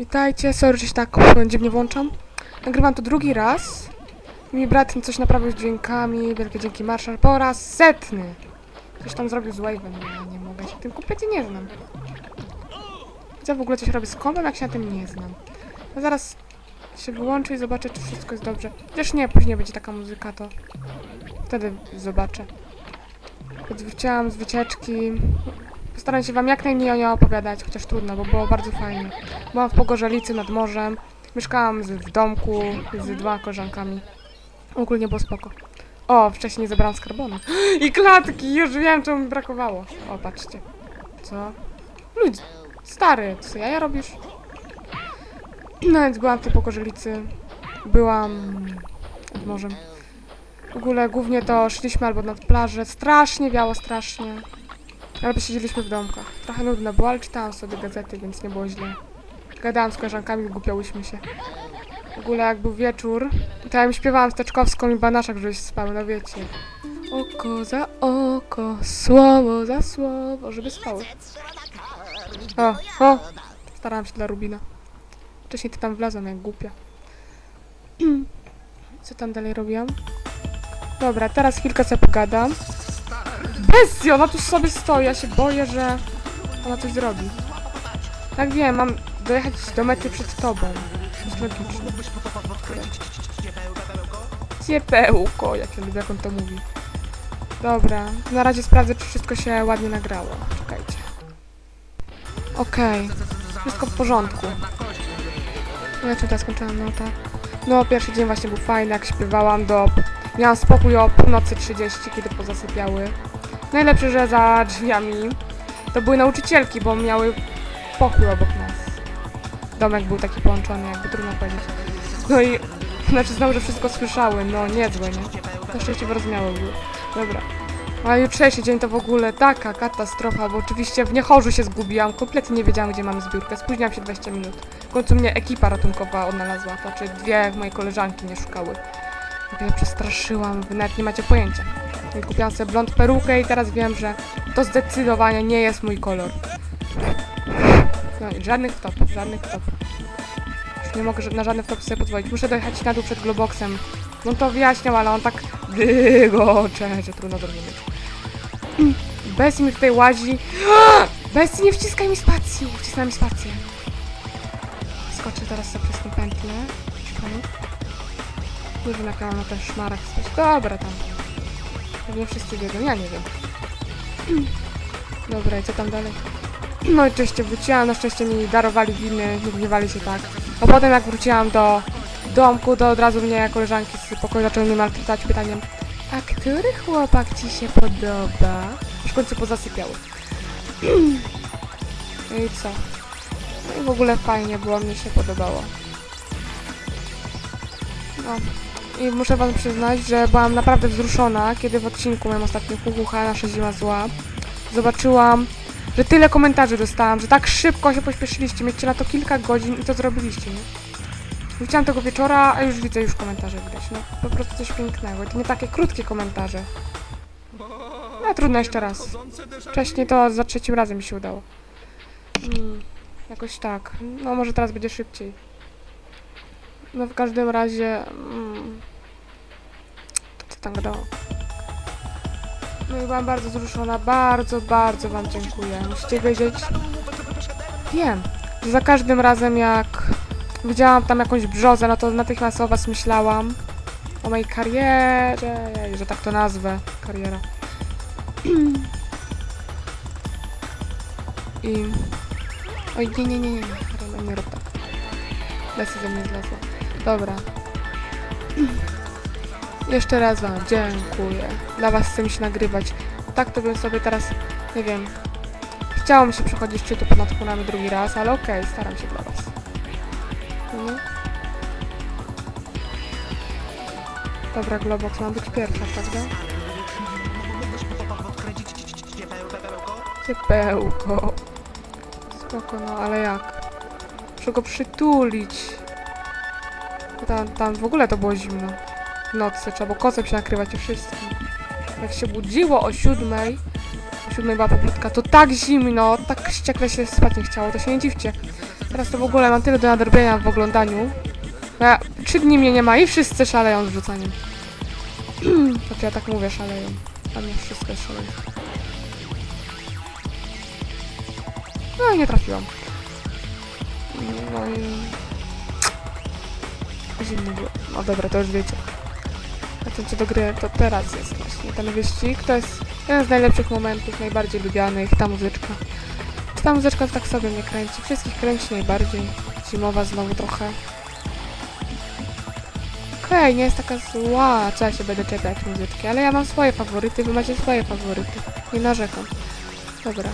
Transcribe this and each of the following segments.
Witajcie, sorry, że się tak dziwnie włączam. Nagrywam to drugi raz. Mi brat coś naprawił z dźwiękami, wielkie dzięki Marshall po raz setny. Coś tam zrobił z Wave'em, ja nie mogę się tym kompletnie nie znam. Co w ogóle coś robię z kompem, jak się na tym nie znam. No zaraz się wyłączę i zobaczę, czy wszystko jest dobrze. Chociaż nie, później będzie taka muzyka, to wtedy zobaczę. Więc wróciłam z wycieczki. Postaram się wam jak najmniej o niej opowiadać, chociaż trudno, bo było bardzo fajnie. Byłam w Pogorzelicy nad morzem. Mieszkałam z, w domku z dwoma koleżankami. Ogólnie było spoko. O, wcześniej zebrałam skarbony. I klatki! Już wiem, czemu mi brakowało. O, patrzcie. Co? Ludzie. Stary, co ja robisz? No więc byłam w tej Pogorzelicy. Byłam nad morzem. W ogóle głównie to szliśmy albo nad plażę. Strasznie wiało, strasznie. Albo siedzieliśmy w domkach. Trochę nudno było, ale czytałam sobie gazety, więc nie było źle. Gadałam z koleżankami, głupiałyśmy się. W ogóle jak był wieczór, to ja im śpiewałam steczkowską i banaszak, żebyś spał, no wiecie. Oko za oko, słowo za słowo, żeby spały. O, o! Starałam się dla Rubina. Wcześniej to tam wlazłam jak głupia. Co tam dalej robiłam? Dobra, teraz chwilkę sobie pogadam. Bestia, ona tu sobie stoi, ja się boję, że ona coś zrobi. Tak wiem, mam dojechać do mety przed tobą. To jest logiczne. Ciepełko, jak ja lubię, jak on to mówi. Dobra, na razie sprawdzę, czy wszystko się ładnie nagrało. Czekajcie. Okej, wszystko w porządku. No ja tutaj skończyłam, no tak. No, pierwszy dzień właśnie był fajny, jak śpiewałam do... Miałam spokój o północy 30, kiedy pozasypiały. Najlepsze, że za drzwiami to były nauczycielki, bo miały pokój obok nas. Domek był taki połączony, jakby trudno powiedzieć. No i znaczy znowu, że wszystko słyszały, no niezłe, nie? Na szczęście wyrozumiałe były. Dobra. A jutrzejszy dzień to w ogóle taka katastrofa, bo oczywiście w Niechorzu się zgubiłam, kompletnie nie wiedziałam, gdzie mamy zbiórkę. Spóźniłam się 20 minut. W końcu mnie ekipa ratunkowa odnalazła, to znaczy dwie moje koleżanki mnie szukały. Ja przestraszyłam, wy nawet nie macie pojęcia. Kupiłam sobie blond perukę i teraz wiem, że to zdecydowanie nie jest mój kolor. No żadnych wtopów, żadnych wtopów. Już nie mogę na żadne wtopy sobie pozwolić. Muszę dojechać na dół przed Globoxem. No to wyjaśniał, ale on tak dygocze, że trudno zrozumieć. Bessie mi tutaj łazi. Bessie, nie wciskaj mi spacji! Wcisnęła mi spację. Skoczę teraz sobie przez tę pętlę. Wiem, jaka ona ten szmarek. Dobra, tam. Pewnie wszyscy wiedzą, ja nie wiem. Dobra, i co tam dalej? No i oczywiście wróciłam, na szczęście mi darowali winy, nie gniewali się tak. A potem jak wróciłam do domku, to od razu mnie koleżanki z pokoju zaczęły mnie maltretować pytaniem A który chłopak ci się podoba? W końcu pozasypiały. No i co? No i w ogóle fajnie było, mnie się podobało. No. I muszę wam przyznać, że byłam naprawdę wzruszona, kiedy w odcinku moim ostatnim Huhucha, nasza zima zła, zobaczyłam, że tyle komentarzy dostałam, że tak szybko się pośpieszyliście, mieliście na to kilka godzin i to zrobiliście, nie? Wróciłam tego wieczora, a już widzę już komentarze widać, no. Po prostu coś pięknego. To nie takie krótkie komentarze. No trudno jeszcze raz. Wcześniej to za trzecim razem mi się udało. Mm, jakoś tak. No może teraz będzie szybciej. No w każdym razie... Mm, co tam gadało? No i byłam bardzo wzruszona. Bardzo, bardzo wam dziękuję. Musicie wiedzieć... Wiem, że za każdym razem jak widziałam tam jakąś brzozę, no to natychmiast o was myślałam. O mojej karierze, że tak to nazwę. Kariera. I... Oj, nie, nie, nie, nie, nie, nie, nie rób tak. Lesy ze mnie zlazła. Dobra. Jeszcze raz wam dziękuję. Dla was chcę się nagrywać. Tak to bym sobie teraz, nie wiem... Chciało mi się przechodzić szczytu ponad chmurami drugi raz, ale okej, staram się dla was. No. Dobra, Globox, mam być pierwsza, prawda? Ciepełko. Spoko, no ale jak? Muszę go przytulić. Tam, tam w ogóle to było zimno. W nocy trzeba było kocem się nakrywać i wszystkim. Jak się budziło o siódmej, o siódmej była pobudka, to tak zimno, tak ściekle się spać nie chciało, to się nie dziwcie. Teraz to w ogóle mam tyle do nadrobienia w oglądaniu. Ja, trzy dni mnie nie ma i wszyscy szaleją z rzucaniem. Znaczy ja tak mówię, szaleją. A nie wszystko jest szaleją. No i nie trafiłam. No i... Zimno było. No dobra, to już wiecie. Wracając do gry, to teraz jest właśnie ten wyścig. To jest jeden z najlepszych momentów, najbardziej lubianych, ta muzyczka. Ta muzyczka tak sobie mnie kręci. Wszystkich kręci najbardziej. Zimowa znowu trochę. Okej, nie jest taka zła, co ja się będę czepiać muzyczki, ale ja mam swoje faworyty, wy macie swoje faworyty. Nie narzekam. Dobra.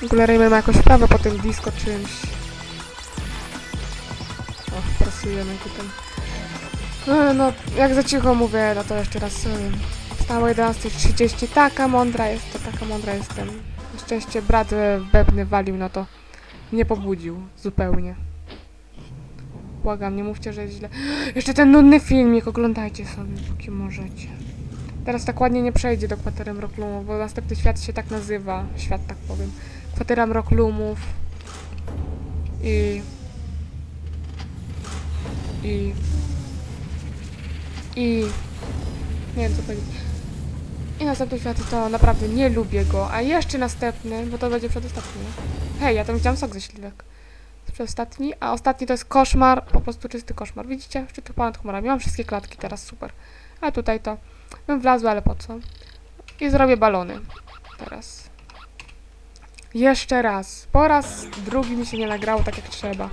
W ogóle Rayman ma jakąś sprawę po tym disco czymś. O, pracujemy tutaj. No, no, jak za cicho mówię, no to jeszcze raz sorry. Wstała o 11.30, taka mądra jest, to taka mądra jestem. Na szczęście brat e, Bebny walił, no to nie pobudził zupełnie. Błagam, nie mówcie, że jest źle. Jeszcze ten nudny filmik, oglądajcie sobie, póki możecie. Teraz tak ładnie nie przejdzie do kwatery Mroklumów, bo następny świat się tak nazywa, świat tak powiem. Kwatera Mroklumów. I... I... I... Nie wiem co powiedzieć. I następny świat to naprawdę nie lubię go, a jeszcze następny, bo to będzie przedostatni. Hej, ja tam widziałam sok ze śliwek. Przedostatni, a ostatni to jest koszmar, po prostu czysty koszmar. Widzicie? Szczytu ponad chmurami. Mam wszystkie klatki teraz, super. A tutaj to bym wlazła, ale po co? I zrobię balony. Teraz. Jeszcze raz. Po raz drugi mi się nie nagrało tak jak trzeba.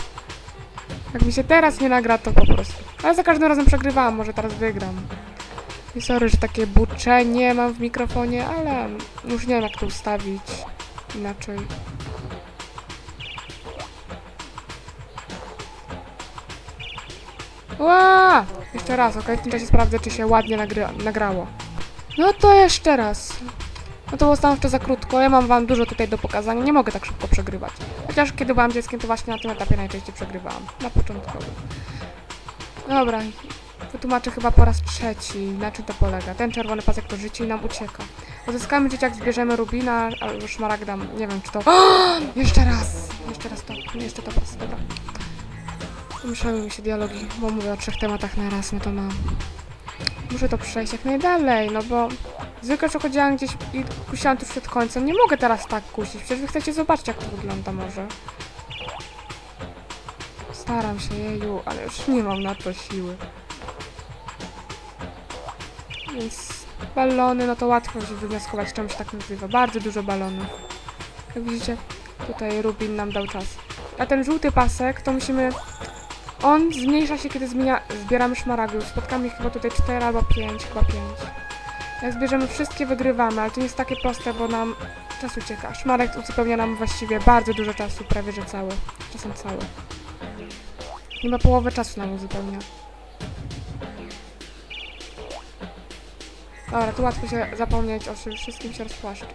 Jak mi się teraz nie nagra, to po prostu. Ale za każdym razem przegrywałam, może teraz wygram. I sorry, że takie buczenie mam w mikrofonie, ale już nie wiem jak to ustawić inaczej. Ła! Jeszcze raz, ok? W tym czasie sprawdzę, czy się ładnie nagry- nagrało. No to jeszcze raz. No to było stanowczo za krótko. Ja mam wam dużo tutaj do pokazania. Nie mogę tak szybko przegrywać. Chociaż kiedy byłam dzieckiem, to właśnie na tym etapie najczęściej przegrywałam. Na początkowym. Dobra. Wytłumaczę chyba po raz trzeci, na czym to polega. Ten czerwony pasek to życie i nam ucieka. Uzyskamy życie, jak zbierzemy rubina albo szmaragda. Nie wiem, czy to... jeszcze raz! Jeszcze raz to. Jeszcze to prostu. Dobra. Mieszały mi się dialogi, bo mówię o trzech tematach na raz, no to mam. Muszę to przejść jak najdalej, no bo zwykle przechodziłam gdzieś i kusiłam tuż przed końcem. Nie mogę teraz tak kusić, przecież wy chcecie zobaczyć jak to wygląda może. Staram się, jeju, ale już nie mam na to siły. Więc balony, no to łatwo się wywnioskować, czemu się tak nazywa. Bardzo dużo balonów. Jak widzicie, tutaj Rubin nam dał czas. A ten żółty pasek, to musimy on zmniejsza się, kiedy zmienia, zbieramy szmaragdów. Spotkamy ich chyba tutaj 4 albo 5, chyba 5. Jak zbierzemy wszystkie, wygrywamy, ale to nie jest takie proste, bo nam czas ucieka. Szmaragd uzupełnia nam właściwie bardzo dużo czasu, prawie że cały. Czasem cały. Chyba połowę czasu nam uzupełnia. Dobra, tu łatwo się zapomnieć o wszystkim się rozpłaszczyć.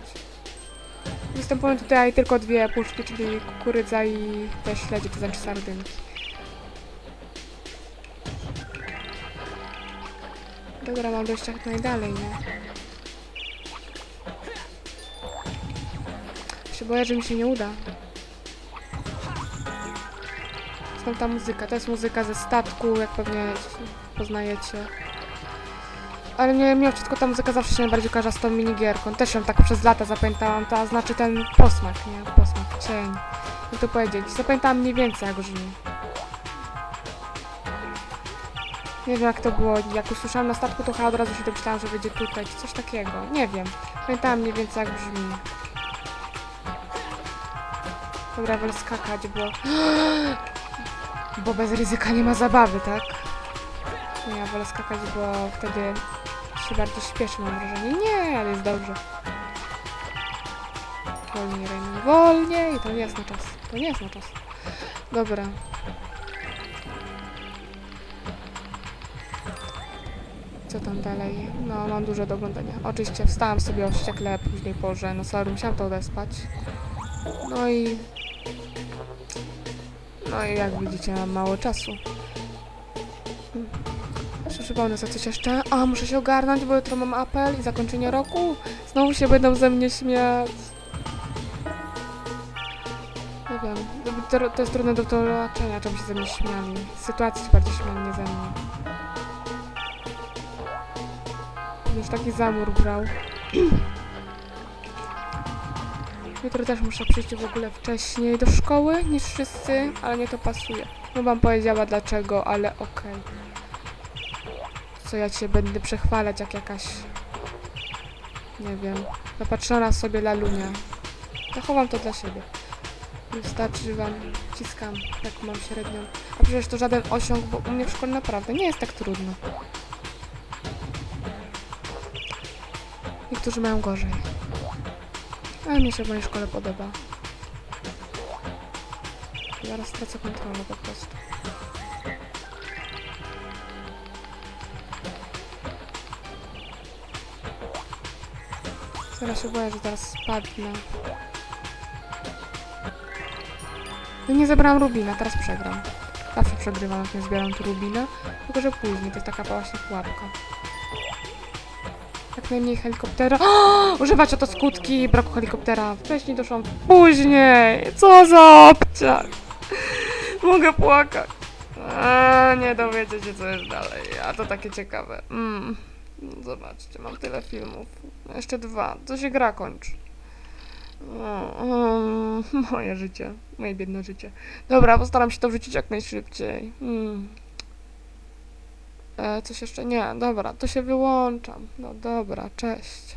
Występują tutaj tylko dwie puszki, czyli kukurydza i te śledzie, to znaczy sardynki. Dobra, mam dojść jak najdalej, nie? Się boję, że mi się nie uda. Znowu ta muzyka. To jest muzyka ze statku, jak pewnie poznajecie. Ale mnie, mimo wszystko ta muzyka zawsze się najbardziej kojarzy z tą minigierką. Też ją tak przez lata zapamiętałam. To znaczy ten posmak, nie? Posmak, cień. Jak to powiedzieć? Zapamiętałam mniej więcej, jak brzmi. Nie wiem jak to było, jak usłyszałam na statku, to chyba od razu się domyślałam, że będzie tutaj, coś takiego. Nie wiem. Pamiętałam mniej więcej jak brzmi. Dobra, wolę skakać, bo... Bo bez ryzyka nie ma zabawy, tak? Nie, ja wolę skakać, bo wtedy się bardziej śpieszy, mam wrażenie. Nie, ale jest dobrze. Wolniej, Raymond, wolniej! To nie jest na czas. To nie jest na czas. Dobra. Co tam dalej? No, mam dużo do oglądania. Oczywiście wstałam sobie o wściekle późnej porze. No sorry, musiałam to odespać. No i... No i jak widzicie, mam mało czasu. Jeszcze przypomnę sobie coś jeszcze. A, muszę się ogarnąć, bo jutro mam apel i zakończenie roku. Znowu się będą ze mnie śmiać. wiem. To, to jest trudne do tłumaczenia, czemu się ze mnie śmiali. Sytuacji się bardziej śmiali, taki zamór brał. Jutro też muszę przyjść w ogóle wcześniej do szkoły niż wszyscy, ale nie to pasuje. No wam powiedziała dlaczego, ale okej. Co ja cię będę przechwalać jak jakaś... Nie wiem. Zapatrzona sobie lalunia. Zachowam to dla siebie. Wystarczy wam, ciskam, jak mam średnią. A przecież to żaden osiąg, bo u mnie w szkole naprawdę nie jest tak trudno. Niektórzy mają gorzej. Ale mnie się w mojej szkole podoba. Zaraz stracę kontrolę po prostu. Zaraz się boję, że zaraz spadnę. No nie zebrałam rubina, teraz przegram. Zawsze przegrywam, jak nie zbieram tu rubina. Tylko, że później, to jest taka właśnie pułapka. Najmniej helikoptera. O! Używać oto skutki braku helikoptera. Wcześniej doszłam później. Co za obciach. Mogę płakać. A, nie dowiecie się, co jest dalej. A to takie ciekawe. Mm. Zobaczcie, mam tyle filmów. Jeszcze dwa. To się gra kończy. O, mm, moje życie. Moje biedne życie. Dobra, postaram się to wrzucić jak najszybciej. Mm. E, coś jeszcze? Nie, dobra, to się wyłączam. No dobra, cześć.